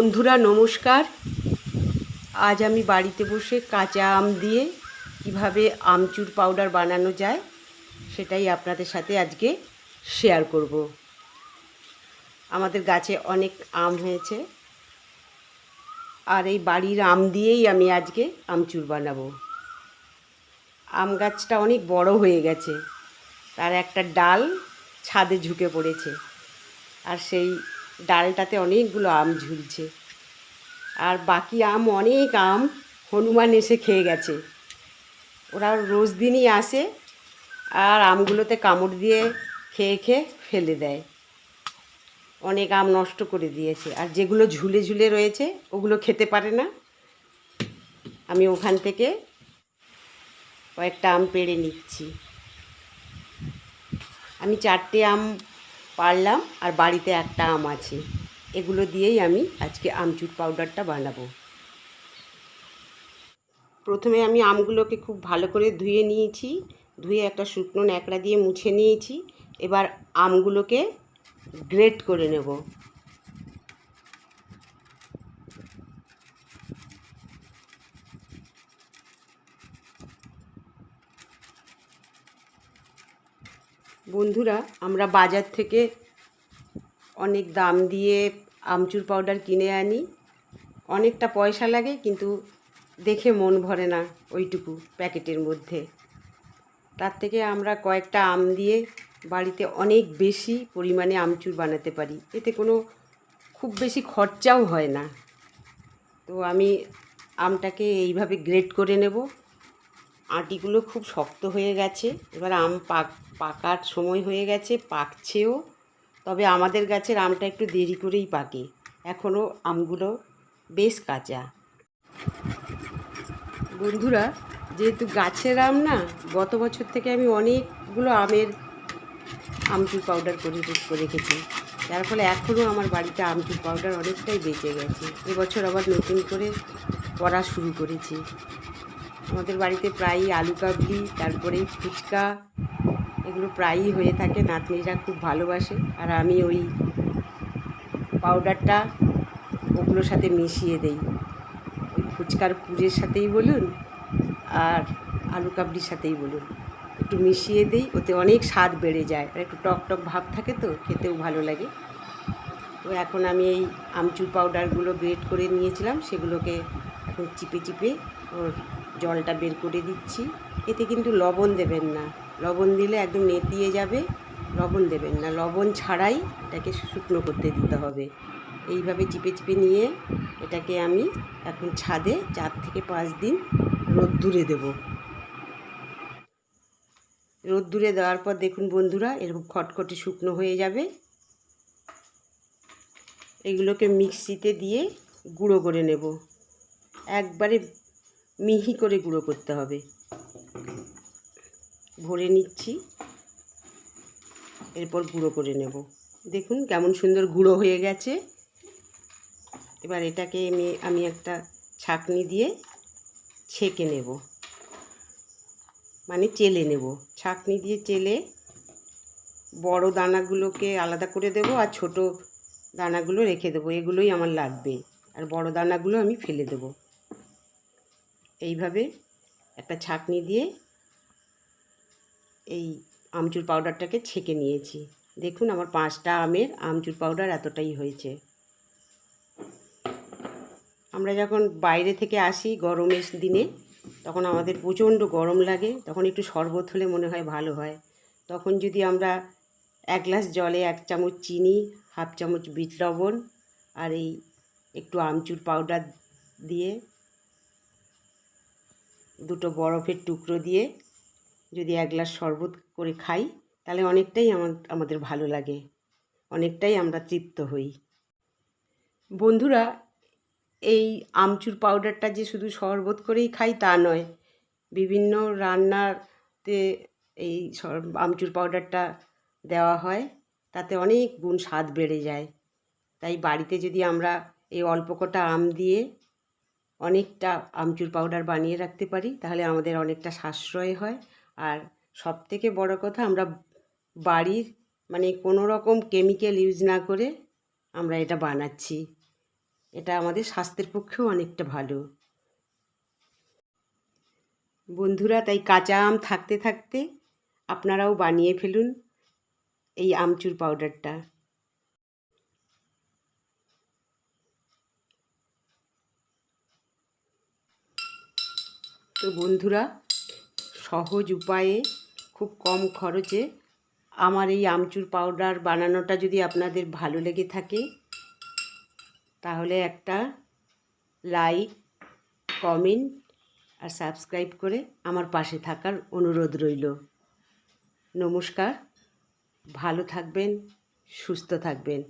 বন্ধুরা, নমস্কার। আজ আমি বাড়িতে বসে কাঁচা আম দিয়ে কীভাবে আমচুর পাউডার বানানো যায় সেটাই আপনাদের সাথে আজকে শেয়ার করব। আমাদের গাছে অনেক আম হয়েছে আর এই বাড়ির আম দিয়েই আমি আজকে আমচুর বানাবো। আম গাছটা অনেক বড় হয়ে গেছে, তার একটা ডাল ছাদে ঝুঁকে পড়েছে, আর সেই ডালটাতে অনেকগুলো আম ঝুলছে। আর বাকি আম, অনেক আম হনুমান এসে খেয়ে গেছে। ওরা রোজ দিনই আসে আর আমগুলোতে কামড় দিয়ে খেয়ে খেয়ে ফেলে দেয়। অনেক আম নষ্ট করে দিয়েছে। আর যেগুলো ঝুলে ঝুলে রয়েছে, ওগুলো খেতে পারে না। আমি ওখান থেকে কয়েকটা আম পেড়ে নিচ্ছি। আমি চারটে আম পারলাম, আর বাড়িতে একটা আম আছে। এগুলো দিয়েই আমি আজকে আমচুর পাউডারটা বানাবো। প্রথমে আমি আমগুলোকে খুব ভালো করে ধুয়ে নিয়েছি, ধুয়ে একটা শুকনো ন্যাকড়া দিয়ে মুছে নিয়েছি। এবার আমগুলোকে গ্রেট করে নেব। বন্ধুরা, আমরা বাজার থেকে অনেক দাম দিয়ে আমচুর পাউডার কিনে আনি। অনেকটা পয়সা লাগে, কিন্তু দেখে মন ভরে না ওইটুকু প্যাকেটের মধ্যে। তার থেকে আমরা কয়েকটা আম দিয়ে বাড়িতে অনেক বেশি পরিমাণে আমচুর বানাতে পারি। এতে কোনো খুব বেশি খরচাও হয় না। তো আমি আমটাকে এইভাবে গ্রেট করে নেব। আটিগুলো খুব শক্ত হয়ে গেছে। এবার আম পাক পাকার সময় হয়ে গেছে, পাকছেও। তবে আমাদের গাছের আমটা একটু দেরি করেই পাকে। এখনও আমগুলো বেশ কাঁচা। বন্ধুরা, যেহেতু গাছের আম না, গত বছর থেকে আমি অনেকগুলো আমের আমচুর পাউডার করে রেখেছি। যার ফলে এখনও আমার বাড়িতে আমচুর পাউডার অনেকটাই বেঁচে গেছে। এবছর আবার নতুন করে করা শুরু করেছি। আমাদের বাড়িতে প্রায়ই আলু কাবলি, তারপরে ফুচকা এগুলো প্রায়ই হয়ে থাকে, নাতনিরা খুব ভালোবাসে। আর আমি ওই পাউডারটা ওগুলোর সাথে মিশিয়ে দেই। ওই ফুচকার পুরের সাথেই বলুন আর আলু কাবলির সাথেই বলুন। একটু মিশিয়ে দিই, ওতে অনেক স্বাদ বেড়ে যায়। আর একটু টক টক ভাব থাকে তো, খেতেও ভালো লাগে। তো এখন আমি এই আমচুর পাউডারগুলো গ্রেট করে নিয়েছিলাম, সেগুলোকে এখন চিপে চিপে ওর জলটা বের করে দিচ্ছি। এতে কিন্তু লবণ দেবেন না। লবণ দিলে একদম নেতিয়ে যাবে, লবণ দেবেন না। লবণ ছাড়াই এটাকে শুকনো করতে দিতে হবে। এইভাবে চিপে চিপে নিয়ে এটাকে আমি এখন ছাদে চার থেকে পাঁচ দিন রোদ্দুরে দেব। রোদ্দুরে দেওয়ার পর দেখুন বন্ধুরা, এরকম খটখটে শুকনো হয়ে যাবে। এগুলোকে মিক্সিতে দিয়ে গুঁড়ো করে নেব। একবারে মিহি করে গুঁড়ো করতে হবে। ভরে নিচ্ছি। এরপর গুঁড়ো করে নেব। দেখুন কেমন সুন্দর গুঁড়ো হয়ে গেছে। এবার এটাকে আমি আমি একটা ছাকনি দিয়ে ছেঁকে নেব। মানে চেলে নেব। ছাকনি দিয়ে চেলে বড় দানাগুলোকে আলাদা করে দেব আর ছোট দানাগুলো রেখে দেবো। এগুলোই আমার লাগবে। আর বড় দানাগুলো আমি ফেলে দেব। এইভাবে একটা ছাকনি দিয়ে এই আমচুর পাউডারটাকে ছেঁকে নিয়েছি। দেখুন আমার পাঁচটা আমের আমচুর পাউডার এতটাই হয়েছে। আমরা যখন বাইরে থেকে আসি গরমের দিনে, তখন আমাদের প্রচণ্ড গরম লাগে, তখন একটু শরবত হলে মনে হয় ভালো হয়। তখন যদি আমরা এক গ্লাস জলে এক চামচ চিনি, হাফ চামচ বিট লবণ আর এই একটু আমচুর পাউডার দিয়ে দুটো বরফের টুকরো দিয়ে যদি এক গ্লাস শরবত করে খাই, তাহলে অনেকটাই আমার, আমাদের ভালো লাগে। অনেকটাই আমরা তৃপ্ত হই। বন্ধুরা, এই আমচুর পাউডারটা যে শুধু শরবত করেই খাই তা নয়, বিভিন্ন রান্নাতে এই আমচুর পাউডারটা দেওয়া হয়, তাতে অনেক গুণ স্বাদ বেড়ে যায়। তাই বাড়িতে যদি আমরা এই অল্প কটা আম দিয়ে অনেকটা আমচুর পাউডার বানিয়ে রাখতে পারি, তাহলে আমাদের অনেকটা সাশ্রয় হয়। আর সব থেকে বড় কথা, আমরা বাড়ির মানে কোনো রকম কেমিক্যাল ইউজ না করে আমরা এটা বানাচ্ছি। এটা আমাদের স্বাস্থ্যের পক্ষেও অনেকটা ভালো। বন্ধুরা, তাই কাঁচা আম থাকতে থাকতে আপনারাও বানিয়ে ফেলুন এই আমচুর পাউডারটা তো বন্ধুরা সহজ উপায়ে, খুব কম খরচে আমার এই আমচুর পাউডার বানানোটা যদি আপনাদের ভালো লেগে থাকে, তাহলে একটা লাইক, কমেন্ট আর সাবস্ক্রাইব করে আমার পাশে থাকার অনুরোধ রইল। নমস্কার, ভালো থাকবেন, সুস্থ থাকবেন।